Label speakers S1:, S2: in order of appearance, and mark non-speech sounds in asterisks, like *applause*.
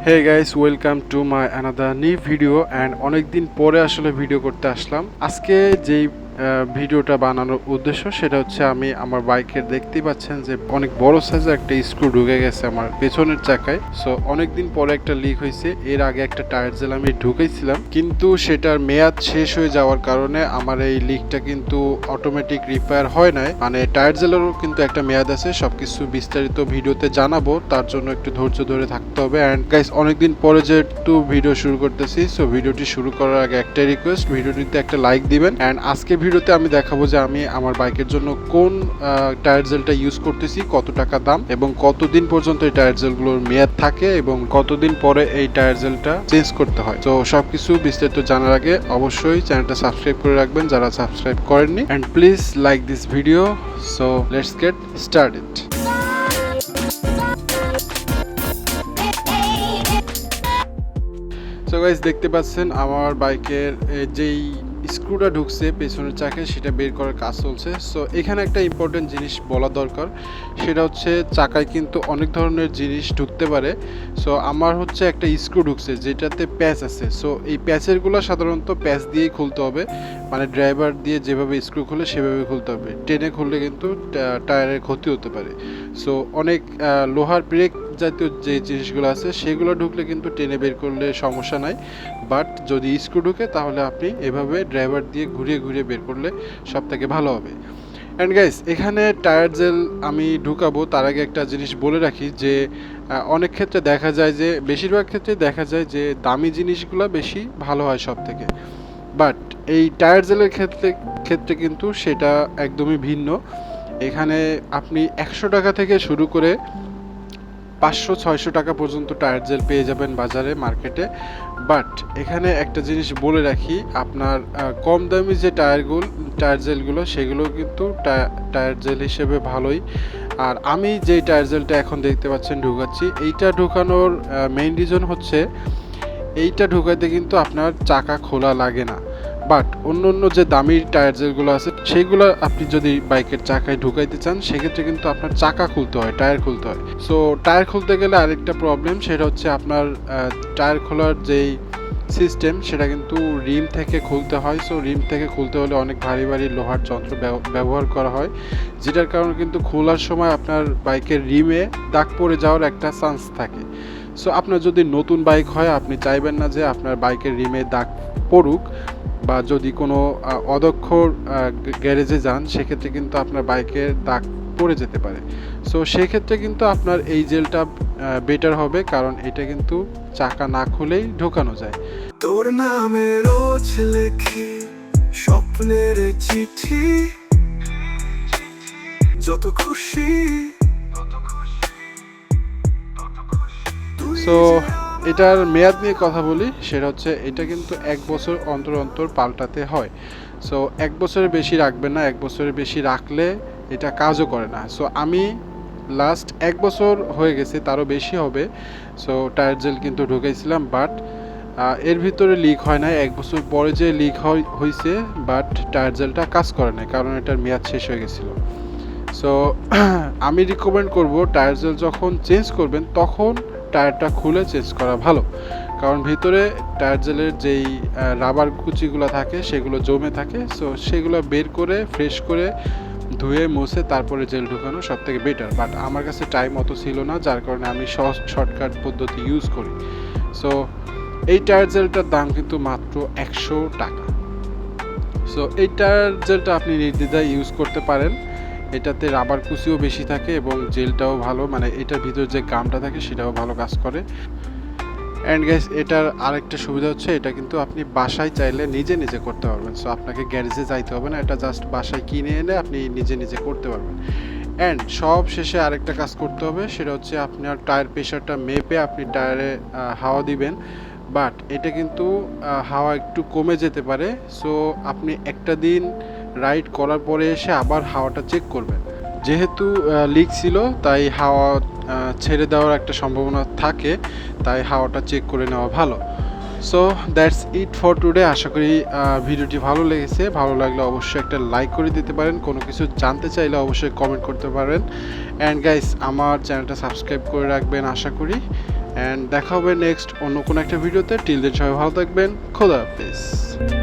S1: Hey guys welcome to my another new video and অনেকদিন পরে আসলে ভিডিও করতে আসলাম। আজকে যেই ভিডিওটা বানানোর উদ্দেশ্য সেটা হচ্ছে আমি আমার বাইকের দেখতেই পাচ্ছেন যে অনেক বড় সাইজের একটা স্ক্রু ঢুকে গেছে আমার পেছনের চাকায়। সো অনেক দিন পরে একটা লিক হয়েছে। এর আগে একটা টায়ার জেল আমি ঢুকেছিলাম। কিন্তু সেটার মেয়াদ শেষ হয়ে যাওয়ার কারণে আমার এই লিকটা কিন্তু অটোমেটিক রিপেয়ার হয় নাই। মানে টায়ার জেলেরও কিন্তু একটা মেয়াদ আছে। সবকিছু বিস্তারিত ভিডিওতে জানাব। তার জন্য একটু ধৈর্য ধরে থাকতে হবে। অ্যান্ড গাইস অনেকদিন পরে যেহেতু ভিডিও শুরু করতেছি সো ভিডিওটি শুরু করার আগে একটাই রিকোয়েস্ট ভিডিওটিতে একটা লাইক দিবেন। অ্যান্ড আজকে ভিডিওতে আমি দেখাবো যে আমি আমার বাইকের জন্য কোন টায়ার জেলটা ইউজ করতেছি, কত টাকা দাম এবং কতদিন পর্যন্ত এই টায়ার জেলগুলোর মেয়াদ থাকে এবং কতদিন পরে এই টায়ার জেলটা চেঞ্জ করতে হয়। তো সবকিছু বিস্তারিত জানার আগে অবশ্যই চ্যানেলটা সাবস্ক্রাইব করে রাখবেন যারা সাবস্ক্রাইব করেননি। And please like this video so let's get started so guys দেখতে পাচ্ছেন আমার বাইকের যেই স্ক্রুটা ঢুকছে পেছনের চাকে সেটা বের করার কাজ চলছে। সো এখানে একটা ইম্পর্টেন্ট জিনিস বলা দরকার, সেটা হচ্ছে চাকায় কিন্তু অনেক ধরনের জিনিস ঢুকতে পারে। সো আমার হচ্ছে একটা স্ক্রু ঢুকছে, যেটাতে প্যাচ আছে। সো এই প্যাচেরগুলো সাধারণত প্যাচ দিয়েই খুলতে হবে। মানে ড্রাইভার দিয়ে যেভাবে স্ক্রু খুলে সেভাবে খুলতে হবে। টেনে খুললে কিন্তু টায়ারের ক্ষতি হতে পারে। সো অনেক লোহার ব্রেক জাতীয় যে জিনিসগুলো আছে, সেগুলো ঢুকলে কিন্তু টেনে বের করলে সমস্যা নাই। বাট যদি স্ক্রু ঢুকে, তাহলে আপনি এভাবে ড্রাইভার দিয়ে ঘুরিয়ে ঘুরিয়ে বের করলে সব থেকে ভালো হবে। অ্যান্ড গাইস এখানে টায়ার জেল আমি ঢুকাবো, তার আগে একটা জিনিস বলে রাখি যে অনেক ক্ষেত্রে দেখা যায় যে, বেশিরভাগ ক্ষেত্রে দেখা যায় যে, দামি জিনিসগুলো বেশি ভালো হয় সব থেকে বাট এই টায়ার জেলের ক্ষেত্রে ক্ষেত্রে কিন্তু সেটা একদমই ভিন্ন। এখানে আপনি একশো টাকা থেকে শুরু করে পাঁচশো, ছয়শো টাকা পর্যন্ত টায়ার জেল পেয়ে যাবেন বাজারে, মার্কেটে। বাট এখানে একটা জিনিস বলে রাখি, আপনার কম দামি যে টায়ারগুলো, টায়ার জেলগুলো, সেগুলো কিন্তু টায়ার জেল হিসেবে ভালোই। আর আমি যেই টায়ার জেলটা এখন দেখতে পাচ্ছেন, ঢুকাচ্ছি, এইটা ঢুকানোর মেইন রিজন হচ্ছে, এইটা ঢুকাইতে কিন্তু আপনার চাকা খোলা লাগে না। বাট অন্য অন্য যে দামি টায়ার জেলগুলো আছে সেইগুলো আপনি যদি বাইকের চাকায় ঢুকাইতে চান, সেক্ষেত্রে কিন্তু আপনার চাকা খুলতে হয়, টায়ার খুলতে হয়। সো টায়ার খুলতে গেলে আরেকটা প্রবলেম সেটা হচ্ছে আপনার টায়ার খোলার যেই সিস্টেম সেটা কিন্তু রিম থেকে খুলতে হয়। সো রিম থেকে খুলতে হলে অনেক ভারী ভারী লোহার যন্ত্র ব্যব- ব্যবহার করা হয়, যেটার কারণে কিন্তু খোলার সময় আপনার বাইকের রিমে দাগ পড়ে যাওয়ার একটা চান্স থাকে। সো আপনার যদি নতুন বাইক হয়, আপনি চাইবেন না যে আপনার বাইকের রিমে দাগ পড়ুক। বা যদি কোনো অদক্ষ গ্যারেজে যান সেক্ষেত্রে কিন্তু আপনার বাইকের দাগ পড়ে যেতে পারে। সো সেক্ষেত্রে কিন্তু আপনার এই জেলটা বেটার হবে কারণ এটা কিন্তু চাকা না খুলেই ঢোকানো যায়।
S2: তোর নামে রোজ লেখি স্বপ্নের চিঠি। যত খুশি
S1: সো এটার মেয়াদ নিয়ে কথা বলি, সেটা হচ্ছে এটা কিন্তু এক বছর অন্তর অন্তর পাল্টাতে হয়। সো এক বছরের বেশি রাখবেন না, এক বছরের বেশি রাখলে এটা কাজও করে না। সো আমি লাস্ট এক বছর হয়ে গেছে, তারও বেশি হবে। সো টায়ার জেল কিন্তু ঢুকেছিলাম বাট এর ভিতরে লিক হয় না এক বছর পরে যে লিক হয়েছে বাট টায়ার জেলটা কাজ করে না কারণ এটার মেয়াদ শেষ হয়ে গেছিল। সো *clears throat* আমি রিকমেন্ড করব টায়ার জেল যখন চেঞ্জ করবেন, তখন টায়ারটা খুলে চেঞ্জ করা ভালো। কারণ ভিতরে টায়ার জেলের যেই রাবার কুচিগুলো থাকে, সেগুলো জমে থাকে। সো সেগুলো বের করে ফ্রেশ করে ধুয়ে, মুছে তারপরে জেল ঢুকানো সব থেকে বেটার বাট আমার কাছে টাইম অত ছিল না, যার কারণে আমি সহজ শর্টকাট পদ্ধতি ইউজ করি। সো এই টায়ার জেলটার দাম কিন্তু মাত্র একশো টাকা। সো এই টায়ার জেলটা আপনি নির্দ্বিধায় ইউজ করতে পারেন। এটাতে রাবার কুচিও বেশি থাকে এবং জেলটাও ভালো মানে এটার ভিতর যে গামটা থাকে সেটাও ভালো কাজ করে। অ্যান্ড গ্যাস এটার আরেকটা সুবিধা হচ্ছে, এটা কিন্তু আপনি বাসায় চাইলে নিজে নিজে করতে পারবেন। সো আপনাকে গ্যারেজে যাইতে হবে না, এটা জাস্ট বাসায় কিনে এনে আপনি নিজে নিজে করতে পারবেন। অ্যান্ড সব শেষে আরেকটা কাজ করতে হবে, সেটা হচ্ছে আপনার টায়ার প্রেশারটা মেপে আপনি টায়ারে হাওয়া দিবেন। বাট এটা কিন্তু হাওয়া একটু কমে যেতে পারে। সো আপনি একটা দিন রাইড করার পরে এসে আবার হাওয়াটা চেক করবেন। যেহেতু লিক ছিল, তাই হাওয়া ছেড়ে দেওয়ার একটা সম্ভাবনা থাকে, তাই হাওয়াটা চেক করে নেওয়া ভালো। So that's it for today আশা করি ভিডিওটি ভালো লেগেছে। ভালো লাগলে অবশ্যই একটা লাইক করে দিতে পারেন। কোনো কিছু জানতে চাইলে অবশ্যই কমেন্ট করতে পারেন। অ্যান্ড গাইস আমার চ্যানেলটা সাবস্ক্রাইব করে রাখবেন, আশা করি। অ্যান্ড দেখা হবে নেক্সট অন্য কোনো একটা ভিডিওতে। টিল দিন সবাই ভালো থাকবেন। খোদা হাফিজ।